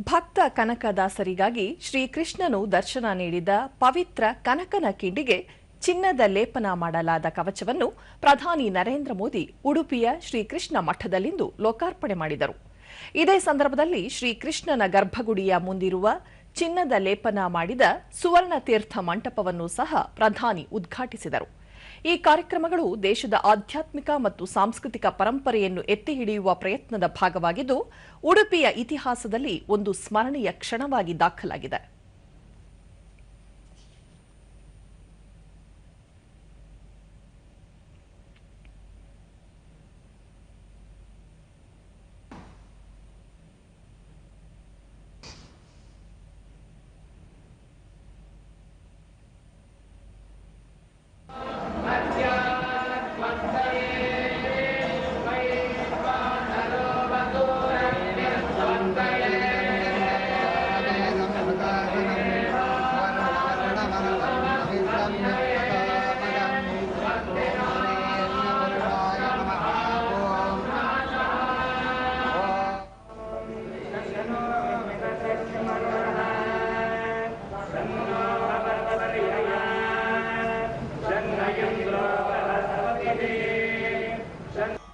ಭಕ್ತ ಕನಕದಾಸರಿಗಾಗಿ ಶ್ರೀಕೃಷ್ಣನು ದರ್ಶನ ನೀಡಿದ ಪವಿತ್ರ ಕನಕನ ಕಿಂಡಿಗೆ ಚಿನ್ನದ ಲೇಪನ ಮಾಡಲಾದ ಕವಚವನ್ನು ಪ್ರಧಾನಿ ನರೇಂದ್ರ ಮೋದಿ ಉಡುಪಿಯ ಶ್ರೀಕೃಷ್ಣ ಮಠದಲ್ಲಿಂದು ಲೋಕಾರ್ಪಣೆ ಮಾಡಿದರು. ಇದೇ ಸಂದರ್ಭದಲ್ಲಿ ಶ್ರೀಕೃಷ್ಣನ ಗರ್ಭಗುಡಿಯ ಮುಂದಿರುವ ಚಿನ್ನದ ಲೇಪನ ಮಾಡಿದ ಸುವರ್ಣ ತೀರ್ಥ ಮಂಟಪವನ್ನು ಸಹ ಪ್ರಧಾನಿ ಉದ್ಘಾಟಿಸಿದರು. ಈ ಕಾರ್ಯಕ್ರಮಗಳು ದೇಶದ ಆಧ್ಯಾತ್ಮಿಕ ಮತ್ತು ಸಾಂಸ್ಕೃತಿಕ ಪರಂಪರೆಯನ್ನು ಎತ್ತಿ ಹಿಡಿಯುವ ಪ್ರಯತ್ನದ ಭಾಗವಾಗಿದ್ದು, ಉಡುಪಿಯ ಇತಿಹಾಸದಲ್ಲಿ ಒಂದು ಸ್ಮರಣೀಯ ಕ್ಷಣವಾಗಿ ದಾಖಲಾಗಿದೆ.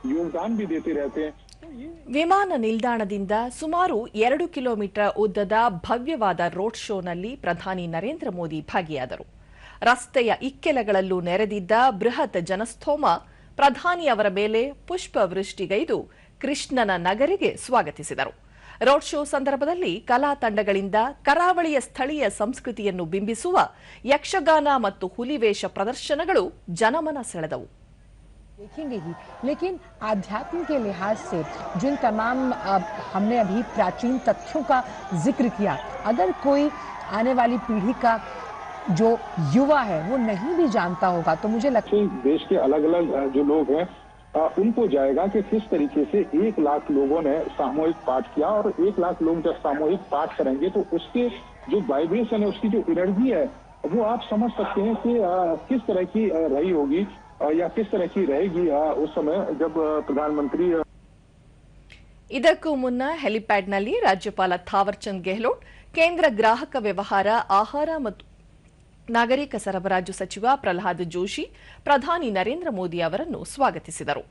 योगदान भी देते रहते हैं ವಿಮಾನ ನಿಲ್ದಾಣದಿಂದ ಸುಮಾರು ಎರಡು ಕಿಲೋಮೀಟರ್ ಉದ್ದದ ಭವ್ಯವಾದ ರೋಡ್ ಶೋನಲ್ಲಿ ಪ್ರಧಾನಿ ನರೇಂದ್ರ ಮೋದಿ ಭಾಗಿಯಾದರು ರಸ್ತೆಯ ಇಕ್ಕೆಲಗಳಲ್ಲೂ ನೆರೆದಿದ್ದ ಬೃಹತ್ ಜನಸ್ತೋಮ ಪ್ರಧಾನಿ ಅವರ ಮೇಲೆ ಪುಷ್ಪ ವೃಷ್ಟಿಗೈದು ಕೃಷ್ಣನ ನಗರಿಗೆ ಸ್ವಾಗತಿಸಿದರು ರೋಡ್ ಶೋ ಸಂದರ್ಭದಲ್ಲಿ ಕಲಾ ತಂಡಗಳಿಂದ ಕರಾವಳಿಯ ಸ್ಥಳೀಯ ಸಂಸ್ಕೃತಿಯನ್ನು ಬಿಂಬಿಸುವ ಯಕ್ಷಗಾನ ಮತ್ತು ಹುಲಿವೇಷ ಪ್ರದರ್ಶನಗಳು ಜನಮನ ಸೆಳೆದವು देखेंगे ही। लेकिन आध्यात्म के लिहाज से जिन तमाम हमने अभी प्राचीन तथ्यों का ज़िक्र किया, अगर कोई आने वाली पीढ़ी का जो युवा है, वो नहीं भी जानता होगा तो मुझे लगता है देश के अलग अलग जो लोग हैं उनको जाएगा कि किस तरीके से एक लाख लोगों ने सामूहिक पाठ किया और एक लाख लोग जब सामूहिक पाठ करेंगे तो उसके जो वाइब्रेशन है, उसकी जो एनर्जी है, वो आप समझ सकते हैं कि किस तरह की रही होगी। या किस तरह की रहेगी अ, उस समय जब अ, प्रधानमंत्री अ, ಇದಕ್ಕೂ ಮುನ್ನ ಹೆಲಿಪ್ಯಾಡ್ನಲ್ಲಿ ರಾಜ್ಯಪಾಲ ಥಾವರ್ಚಂದ್ ಗೆಹ್ಲೋಟ್ ಕೇಂದ್ರ ಗ್ರಾಹಕ ವ್ಯವಹಾರ ಆಹಾರ ಮತ್ತು ನಾಗರಿಕ ಸರಬರಾಜು ಸಚಿವ ಪ್ರಹ್ಲಾದ್ ಜೋಶಿ ಪ್ರಧಾನಿ ನರೇಂದ್ರ ಮೋದಿ ಅವರನ್ನು ಸ್ವಾಗತಿಸಿದರು